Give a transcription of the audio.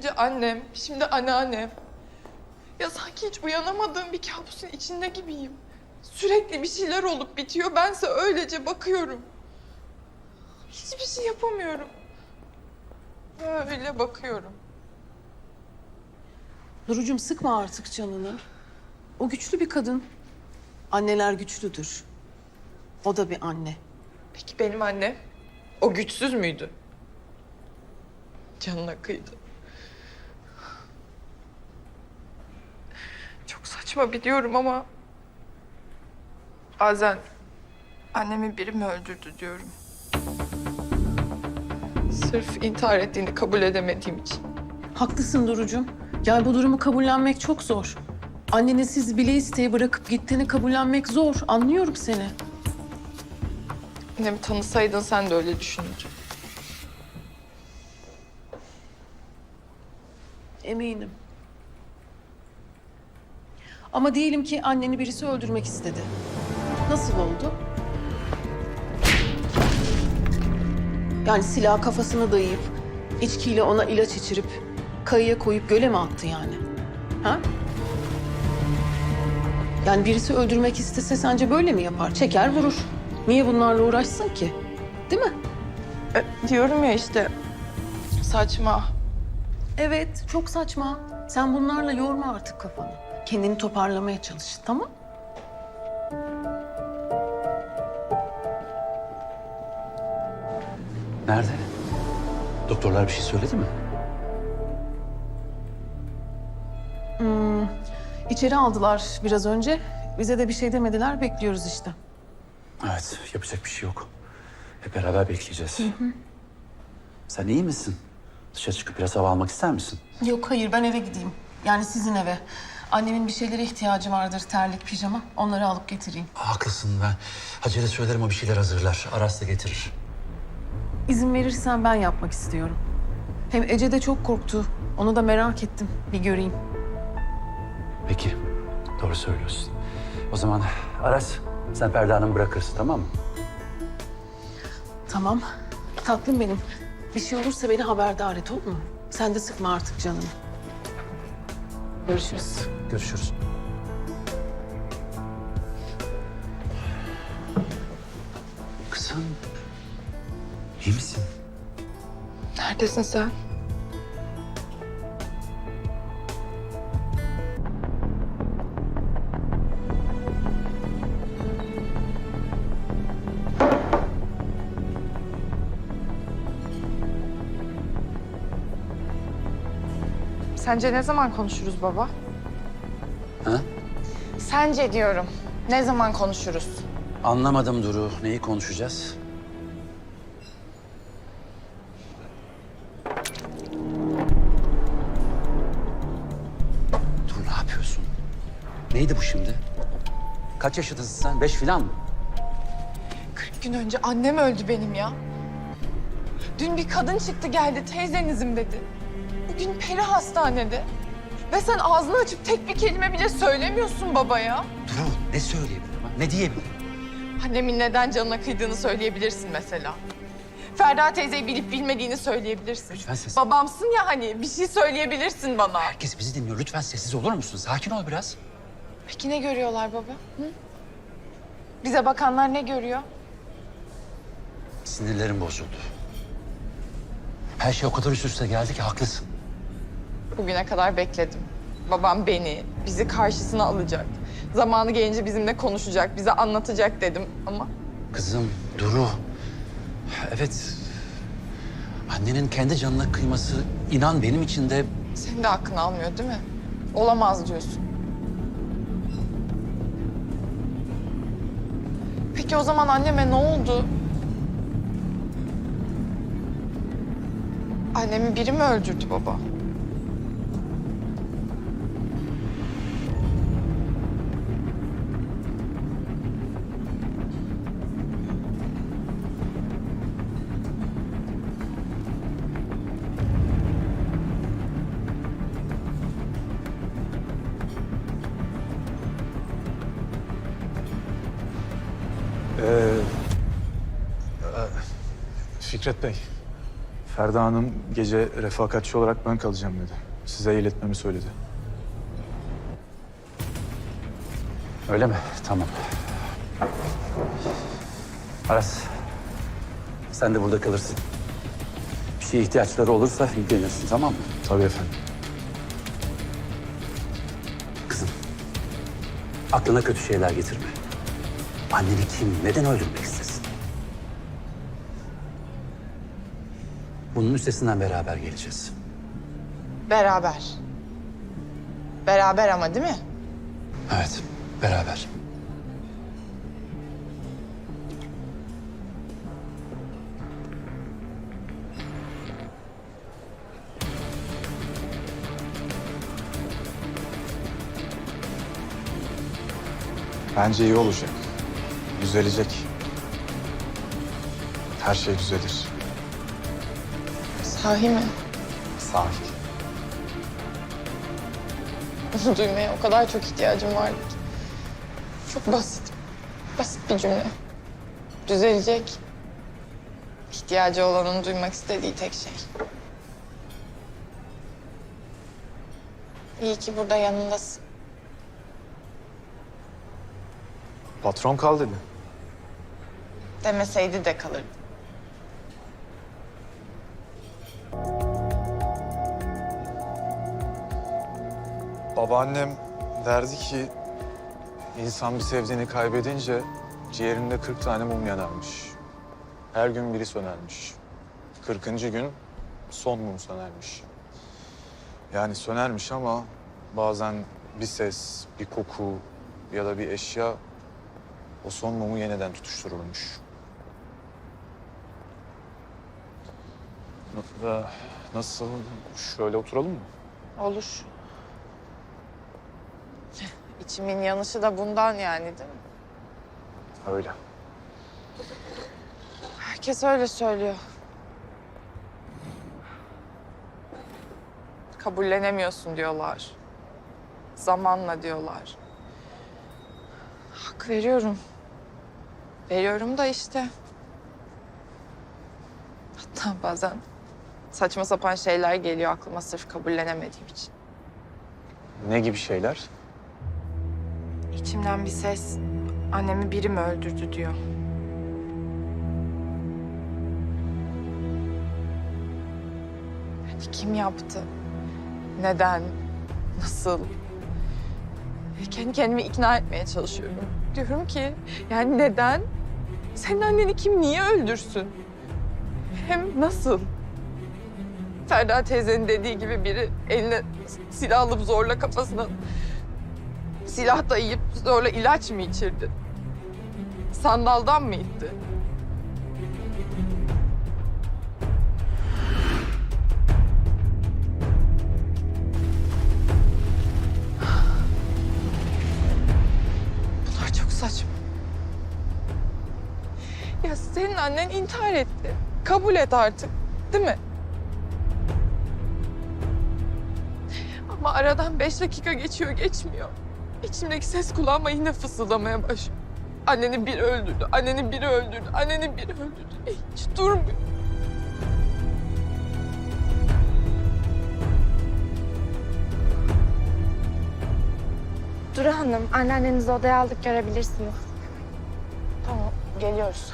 Önce annem, şimdi anneannem. Ya sanki hiç uyanamadığım bir kabusun içinde gibiyim. Sürekli bir şeyler olup bitiyor. Bense öylece bakıyorum. Hiçbir şey yapamıyorum. Öyle bakıyorum. Durucum sıkma artık canını. O güçlü bir kadın. Anneler güçlüdür. O da bir anne. Peki benim annem? O güçsüz müydü? Canına kıydı. Çok saçma biliyorum ama... Bazen annemi biri mi öldürdü diyorum. Sırf intihar ettiğini kabul edemediğim için. Haklısın Durucum. Yani bu durumu kabullenmek çok zor. Annenin sizi bile isteye bırakıp gittiğini kabullenmek zor. Anlıyorum seni. Annemi tanısaydın sen de öyle düşünürdün. Eminim. Ama diyelim ki anneni birisi öldürmek istedi. Nasıl oldu? Yani silah kafasına dayayıp, içkiyle ona ilaç içirip, kayıya koyup göle mi attı yani? Ha? Yani birisi öldürmek istese sence böyle mi yapar? Çeker vurur. Niye bunlarla uğraşsın ki? Değil mi? E, diyorum ya işte saçma. Evet, çok saçma. Sen bunlarla yorma artık kafanı. Kendini toparlamaya çalış, tamam? Nerede? Doktorlar bir şey söyledi mi? İçeri aldılar biraz önce. Bize de bir şey demediler, bekliyoruz işte. Evet, yapacak bir şey yok. Hep beraber bekleyeceğiz. Sen iyi misin? Dışarı çıkıp biraz hava almak ister misin? Yok, hayır ben eve gideyim. Yani sizin eve. Annemin bir şeylere ihtiyacı vardır, terlik, pijama. Onları alıp getireyim. Haklısın ben. Hacer'e söylerim o bir şeyler hazırlar. Aras da getirir. İzin verirsen ben yapmak istiyorum. Hem Ece de çok korktu. Onu da merak ettim. Bir göreyim. Peki, doğru söylüyorsun. O zaman Aras, sen Perde Hanım'ı bırakırsın tamam mı? Tamam. Tatlım benim. Bir şey olursa beni haberdar et olur mu? Sen de sıkma artık canını. Görüşürüz. Görüşürüz. Kızım, iyi misin? Neredesin sen? Sence ne zaman konuşuruz baba? Ha? Sence diyorum. Ne zaman konuşuruz? Anlamadım Duru. Neyi konuşacağız? Dur ne yapıyorsun? Neydi bu şimdi? Kaç yaşındasın sen? Beş filan mı? 40 gün önce annem öldü benim ya. Dün bir kadın çıktı geldi teyzenizim dedi. Bugün peri hastanede. Ve sen ağzını açıp tek bir kelime bile söylemiyorsun babaya. Duru ne söyleyebilirim? ha? Ne diyebilirim? Annemin neden canına kıydığını söyleyebilirsin mesela. Ferda teyzeyi bilip bilmediğini söyleyebilirsin. Lütfen ses- Babamsın ya hani bir şey söyleyebilirsin bana. Herkes bizi dinliyor. Lütfen sessiz olur musun? Sakin ol biraz. Peki ne görüyorlar baba? Hı? Bize bakanlar ne görüyor? Sinirlerim bozuldu. Her şey o kadar üst üste geldi ki haklısın. Bugüne kadar bekledim. Babam beni, bizi karşısına alacak. Zamanı gelince bizimle konuşacak, bize anlatacak dedim ama... Kızım Duru. Evet. Annenin kendi canına kıyması inan benim için de Senin de hakkını almıyor değil mi? Olamaz diyorsun. Peki o zaman anneme ne oldu? Annemi biri mi öldürdü baba? Fikret Bey, Ferda Hanım gece refakatçi olarak ben kalacağım dedi. Size iletmemi söyledi. Öyle mi? Tamam. Aras, sen de burada kalırsın. Bir şeye ihtiyaçları olursa ilgilenirsin tamam mı? Tabii efendim. Kızım, aklına kötü şeyler getirme. Anneni kim, neden öldürmek istesin? Bunun üstesinden beraber geleceğiz. Beraber. Beraber ama değil mi? Evet, beraber. Bence iyi olacak. Düzelecek. Her şey düzelir. Sahi mi? Sahi. Bunu duymaya o kadar çok ihtiyacım vardı ki. Çok basit. Basit bir cümle. Düzelecek. İhtiyacı olanın duymak istediği tek şey. İyi ki burada yanındasın. Patron kal dedi. Demeseydi de kalırdı. Babaannem derdi ki insan bir sevdiğini kaybedince ciğerinde 40 tane mum yanarmış. Her gün biri sönermiş. 40. gün son mum sönermiş. Yani sönermiş ama bazen bir ses, bir koku ya da bir eşya o son mumu yeniden tutuştururmuş. Na- da- Nasıl? Şöyle oturalım mı? Olur. İçimin yanışı da bundan yani değil mi? Öyle. Herkes öyle söylüyor. Kabullenemiyorsun diyorlar. Zamanla diyorlar. Hak veriyorum. Veriyorum da işte. Hatta bazen saçma sapan şeyler geliyor aklıma sırf kabullenemediğim için. Ne gibi şeyler? İçimden bir ses annemi biri mi öldürdü diyor. Hani kim yaptı? Neden? Nasıl? Kendi kendimi ikna etmeye çalışıyorum. Diyorum ki yani neden? Senin anneni kim niye öldürsün? Hem nasıl? Ferda teyzenin dediği gibi biri eline silah alıp zorla kafasına Silah dayayıp zorla ilaç mı içirdi? Sandaldan mı itti? Bunlar çok saçma. Ya senin annen intihar etti. Kabul et artık. Değil mi? Ama aradan beş dakika geçiyor geçmiyor. İçimdeki ses kulağıma yine fısıldamaya başlıyor. Anneni biri öldürdü, anneni biri öldürdü, anneni biri öldürdü. E, Hiç durmuyor. Duru Hanım, anneannenizi odaya aldık görebilirsiniz. Tamam, geliyoruz.